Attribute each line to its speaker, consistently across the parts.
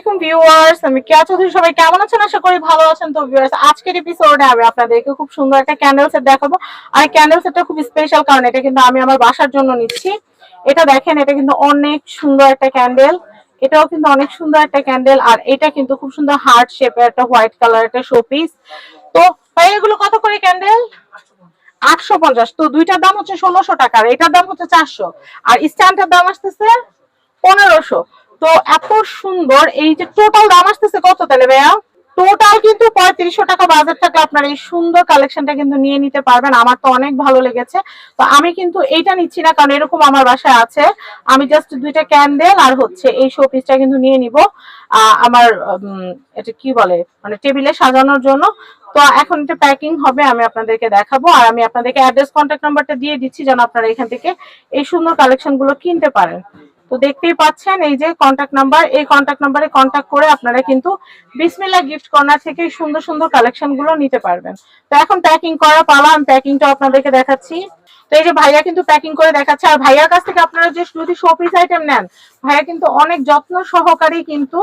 Speaker 1: আলাইকুম ভিউয়ার্স আমি কেয়া চৌধুরী, সবাই কেমন আছেন? আশা করি ভালো আছেন। তো ভিউয়ার্স আজকের এপিসোডে আমি আপনাদেরকে খুব সুন্দর একটা ক্যান্ডেল সেট দেখাবো। আর ক্যান্ডেল সেটটা খুব স্পেশাল কারণ এটা কিন্তু আমি আমার বাসার জন্য নিচ্ছি। এটা দেখেন, এটা কিন্তু অনেক সুন্দর একটা ক্যান্ডেল এটাও কিন্তু অনেক সুন্দর একটা ক্যান্ডেল আর এটা কিন্তু খুব সুন্দর হার্ট শেপের একটা হোয়াইট কালার একটা শোপিস তো ভাই, এগুলো কত করে ক্যান্ডেল আটশো পঞ্চাশ। তো দুইটার দাম হচ্ছে ষোলোশো টাকা, আর এটার দাম হচ্ছে চারশো। আর স্ট্যান্ডটার দাম আসতেছে পনেরোশো। তো এত সুন্দর, এই যে টোটাল দাম আসতেছে কত তাহলে ভাইয়া? টোটাল কিন্তু পঁয়ত্রিশশো টাকা বাজার থাকে আপনার এই সুন্দর কালেকশনটা কিন্তু নিয়ে নিতে পারবেন। আমার তো অনেক ভালো লেগেছে। তো আমি কিন্তু এইটা নিচ্ছি না, কারণ এরকম আমার বাসায় আছে। আমি জাস্ট দুইটা ক্যান্ডেল আর হচ্ছে এই শোপিসটা কিন্তু নিয়ে নিব। আমার এটা কি বলে? মানে টেবিলে সাজানোর জন্য। তো এখন এটা প্যাকিং হবে, আমি আপনাদেরকে দেখাবো। আর আমি আপনাদেরকে অ্যাড্রেস কন্ট্যাক্ট নাম্বারটা দিয়ে দিচ্ছি যেন আপনারা এখান থেকে এই সুন্দর কালেকশনগুলো কিনতে পারেন। তো দেখতেই পাচ্ছেন, এই যে কন্ট্যাক্ট নাম্বার এই কন্ট্যাক্ট নাম্বারে কন্ট্যাক্ট করে আপনারা কিন্তু বিসমিল্লা গিফট কর্নার থেকে সুন্দর সুন্দর কালেকশনগুলো নিতে পারবেন। তো এখন প্যাকিং করা পালা, আমি প্যাকিংটা আপনাদেরকে দেখাচ্ছি। তো এই যে ভাইয়া কিন্তু প্যাকিং করে দেখাচ্ছে, আর ভাইয়ার কাছ থেকে আপনারা যে যদি শোপিস আইটেম নেন, ভাইয়া কিন্তু অনেক যত্ন সহকারে কিন্তু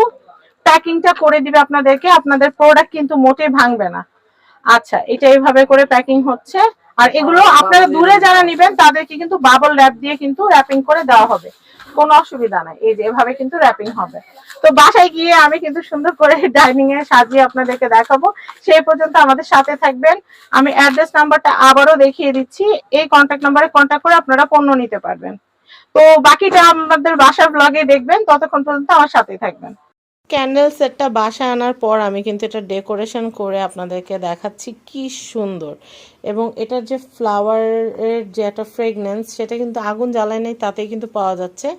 Speaker 1: প্যাকিংটা করে দিবে আপনাদেরকে, আপনাদের প্রোডাক্ট কিন্তু মোটেই ভাঙবে না। আচ্ছা এটা এইভাবে করে প্যাকিং হচ্ছে। আর এগুলো আপনারা দূরে যারা নেবেন তাদেরকে কিন্তু বাবল র্যাপ দিয়ে কিন্তু র্যাপিং করে দেওয়া হবে। কোনো অসুবিধা নাই। এই যে এভাবে কিন্তু র্যাপিং হবে। তো বাসায় গিয়ে আমি কিন্তু সুন্দর করে ডাইনিং এ সাজিয়ে আপনাদেরকে দেখাবো। সেই পর্যন্ত আমাদের সাথে থাকবেন। আমি অ্যাড্রেস নাম্বারটা আবারও দেখিয়ে দিচ্ছি। এই কন্ট্যাক্ট নাম্বারে কন্ট্যাক্ট করে আপনারা পণ্য নিতে পারবেন। তো বাকিটা আমাদের বাসার ব্লগে দেখবেন। ততক্ষণ পর্যন্ত আমার সাথেই থাকবেন। ক্যান্ডেল সেটটা বাসায় আনার পর আমি কিন্তু এটা ডেকোরেশন করে আপনাদেরকে দেখাচ্ছি কি সুন্দর। এবং এটার যে ফ্লাওয়ারের যে একটা ফ্রেগনেন্স, সেটা কিন্তু আগুন জ্বালায় নেই, তাতেই কিন্তু পাওয়া যাচ্ছে।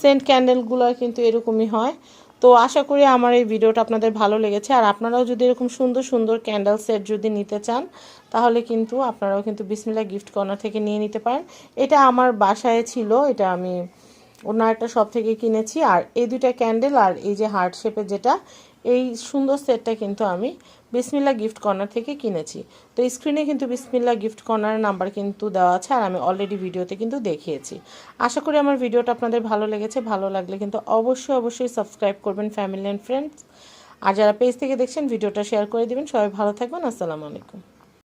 Speaker 1: সেন্ট ক্যান্ডেলগুলো কিন্তু এরকমই হয়। তো আশা করি আমার এই ভিডিওটা আপনাদের ভালো লেগেছে। আর আপনারাও যদি এরকম সুন্দর সুন্দর ক্যান্ডেল সেট যদি নিতে চান, তাহলে কিন্তু আপনারাও কিন্তু বিসমিল্লা গিফট কর্নার থেকে নিয়ে নিতে পারেন। এটা আমার বাসায় ছিল, এটা আমি অন্য একটা শপ থেকে কিনেছি। আর এই দুইটা ক্যান্ডেল আর এই যে হার্ট শেপের যেটা, এই সুন্দর সেটটা কিন্তু আমি বিসমিল্লা গিফট কর্নার থেকে কিনেছি। তো স্ক্রিনে কিন্তু বিসমিল্লা গিফট কর্নারের নাম্বার কিন্তু দেওয়া আছে আর আমি অলরেডি ভিডিওতে কিন্তু দেখিয়েছি। আশা করি আমার ভিডিওটা আপনাদের ভালো লেগেছে। ভালো লাগলে কিন্তু অবশ্যই অবশ্যই সাবস্ক্রাইব করবেন ফ্যামিলি অ্যান্ড ফ্রেন্ডস আর যারা পেজ থেকে দেখছেন, ভিডিওটা শেয়ার করে দিবেন। সবাই ভালো থাকবেন। আসসালামু আলাইকুম।